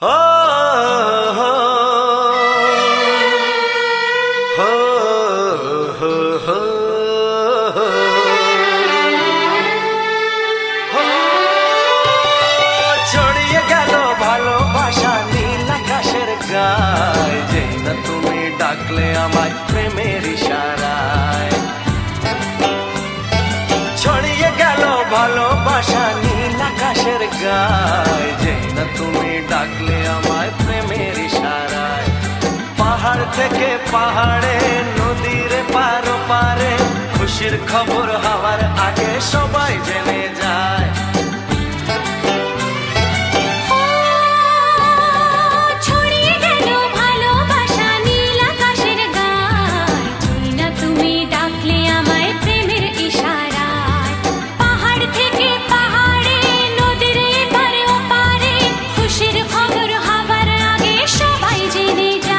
গায়। যেই না তুমি ডাকলে আমায় প্রেমের ইশারায়। ছড়িয়ে গেল ভালোবাসা নীল আকাশের গায়। পাহাড় থেকে পাহাড়ে নদীর পারো পারে খুশির খবর